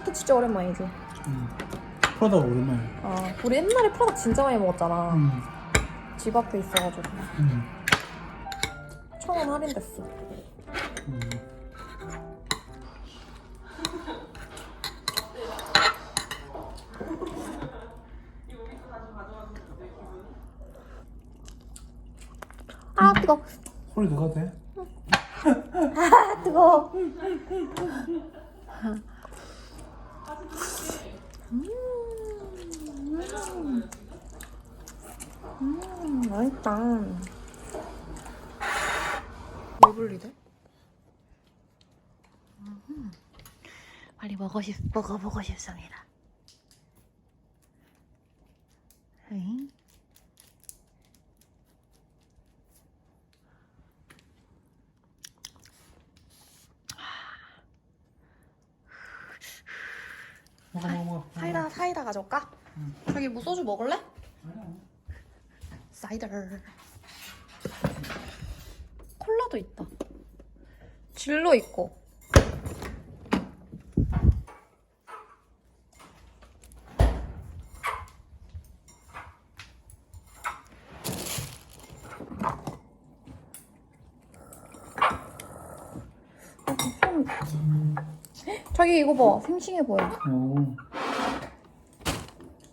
치킨 진짜 오랜만이지. 음. 프라다 오랜만에. 아, 우리 옛날에 프라닭 진짜 많이 먹었잖아. 음. 집 앞에 있어가지고. 음. 천 원 할인됐어. 음. 아, 뜨거. 소리 들어가도 돼? 아, 뜨거. 음. 음, 맛있다. 왜 분리돼? 빨리 먹고 싶, 먹어보고 싶습니다. 응? 먹어 먹어 먹어. 사이다 가져올까? 자기 뭐 소주 먹을래? 사이다. 콜라도 있다. 진로 있고. 어, 좀- 자기 이거 봐 싱싱해 보여. 어.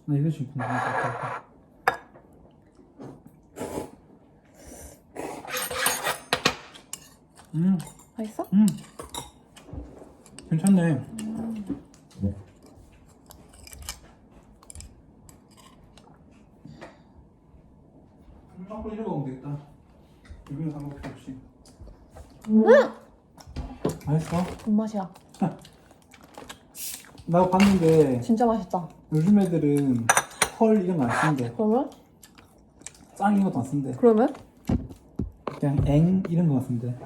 나 이거 지금 궁금하다. 음, 맛있어? 음. 괜찮네. 자꾸 이러고 오면 되겠다. 유빈이 사 먹을 필요 없이. 음! 맛있어? 돈맛이야. 나 봤는데 진짜 맛있다. 요즘 애들은 펄 이런 거안 쓰는데 그러면? 짱 이런 것도 안 쓰는데 그러면? 그냥 앵 이런 거만 쓰는데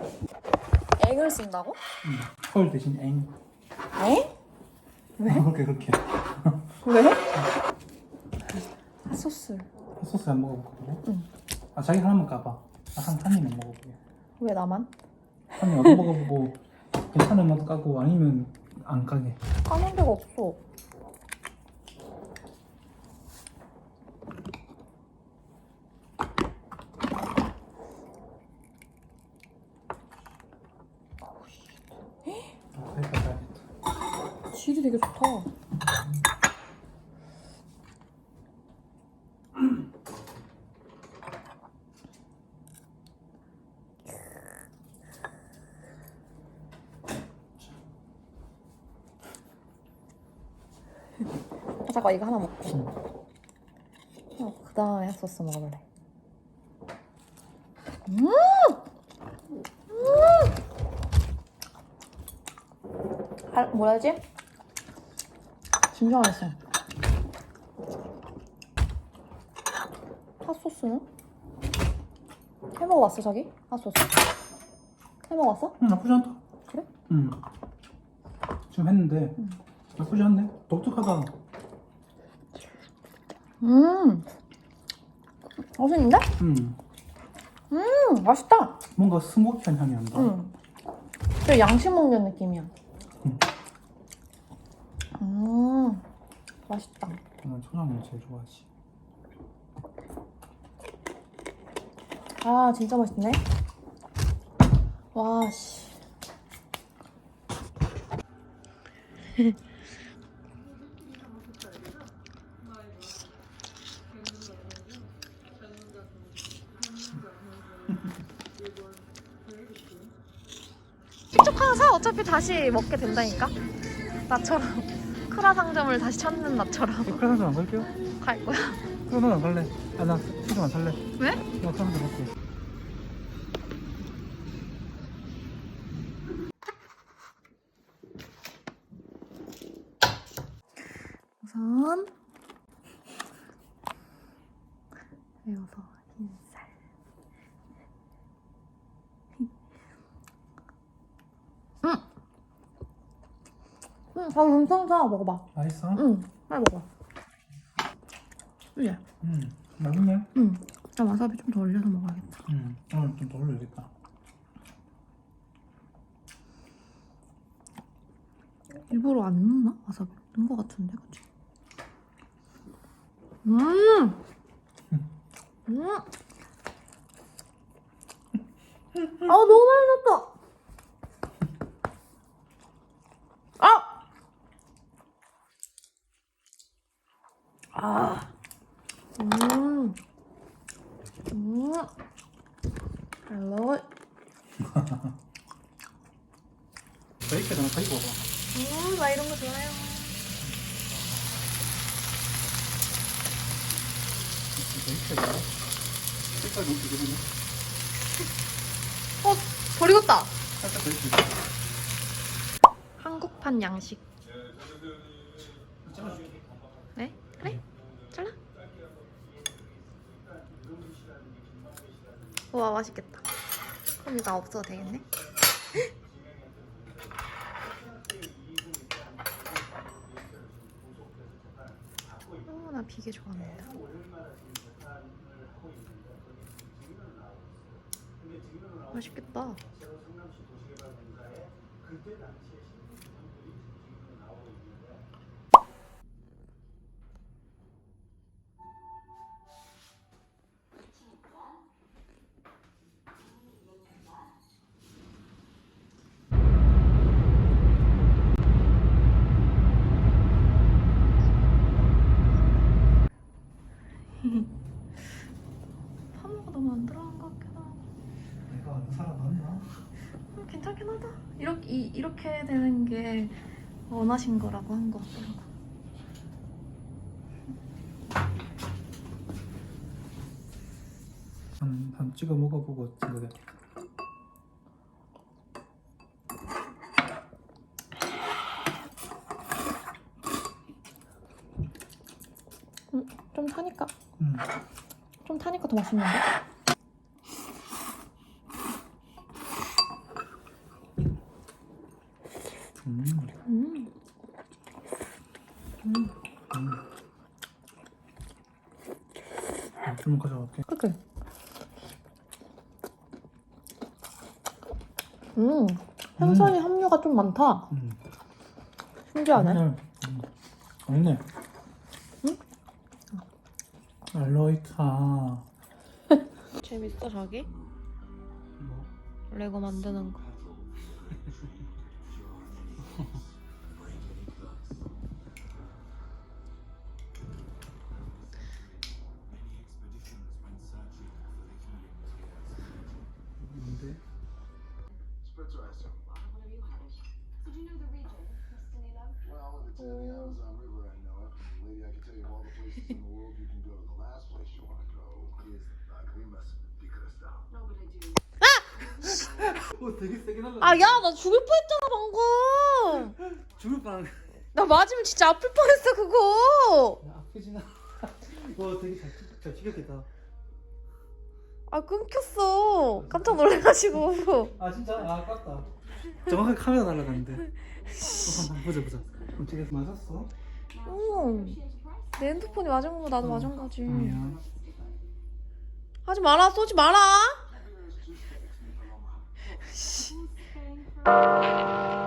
액을 쓴다고? 음, 펄 대신 앵 에? 왜? 그렇게 그렇게 왜? 핫소스. 소스 안 먹어볼까 그래? 응. 아 자기 하나만 까봐 아, 한, 한 입만 먹어보게 왜 나만? 한입 얻어 먹어보고 괜찮으면 까고 아니면 안 까게 까는 데가 없어. 봐야겠다 질이 되게 좋다. 아, 잠깐 이거 하나 먹고. 어, 그 다음에 핫소스 먹어볼래. 음! 음! 아, 뭐라 하지? 진짜 맛있어. 핫소스는? 해먹어봤어, 자기? 핫소스? 해먹었어? 응 나쁘지 않다 그래? 응 지금 했는데 응. 나쁘지 않네 독특하다 음. 맛있는데? 음 음, 맛있다. 뭔가 스모키한 향이 난다 음. 저 양식 먹는 느낌이야. 음. 음, 맛있다. 나는 초장을 제일 좋아하지 아, 진짜 맛있네. 와, 씨. 쭉 하나 사 어차피 다시 먹게 된다니까? 나처럼. 크라 상점을 다시 찾는 나처럼. 크라상점 안 갈게요. 갈 거야? 크라상점 안 갈래? 아나 소주 안 살래. 왜? 나 크라상점 갈게 생선. 외워서 흰살. 응. 응, 밥 엄청 사 먹어봐. 맛있어? 응, 빨리 먹어. 예. 음, 맛있네. 응. 나 와사비 좀 더 올려서 먹어야겠다. 음, 오늘 좀더 올려야겠다. 일부러 안 넣나? 와사비 넣은 거 같은데, 그치? 음! 음! 아, 너무 맛있었다! 아! 음! 음! I love it. 베이크랑 가지고 와봐. 음, 나 이런 거 좋아해요. 색깔 너무 되거든요. 어, 덜 익었다. 살짝 베이크. 한국판 양식. 와, 맛있겠다. 그럼 이거 없어도 되겠네? 어, 나 비계 좋아합니다. 맛있겠다. 되는 게 원하신 거라고 한 것 같더라고. 한, 한 찍어 먹어보고 돼. 음, 좀 타니까 음. 좀 타니까 더 맛있는데? 음. 음. 음. 음. 좀 가져갈게. 그치? 음. 생선이 함유가 좀 많다. 음. 신기하네. 음. 맛있네. 응? 알로이타. 재밌어 저기? 뭐. 레고 만드는 거. Spritzer, I assume. Whatever you have. So do you know the region, Miss Danilo? Well, if it's in the Amazon River, I know it. Lady, I can tell you all the places in the world you can go. The last place you want to go is Lagrimas de Cristal. No, but I do. 어, 되게 세게 날라. 아, 야, 나 죽을 뻔했잖아, 방금. 죽을 뻔. 나 맞으면 진짜 아플 뻔했어, 그거. 야, 아프지나. 와, 되게 잘, 튀- 잘 튀겼겠다. 아, 끊겼어. 깜짝 놀래가지고. 아, 진짜? 아, 아깝다. 정확하게 카메라 날아갔는데. 어, 보자, 보자. 어떻게 맞았어? 오. 내 핸드폰이 맞은 거고 나도 맞은 거지. 아니야. 하지 마라, 쏘지 마라.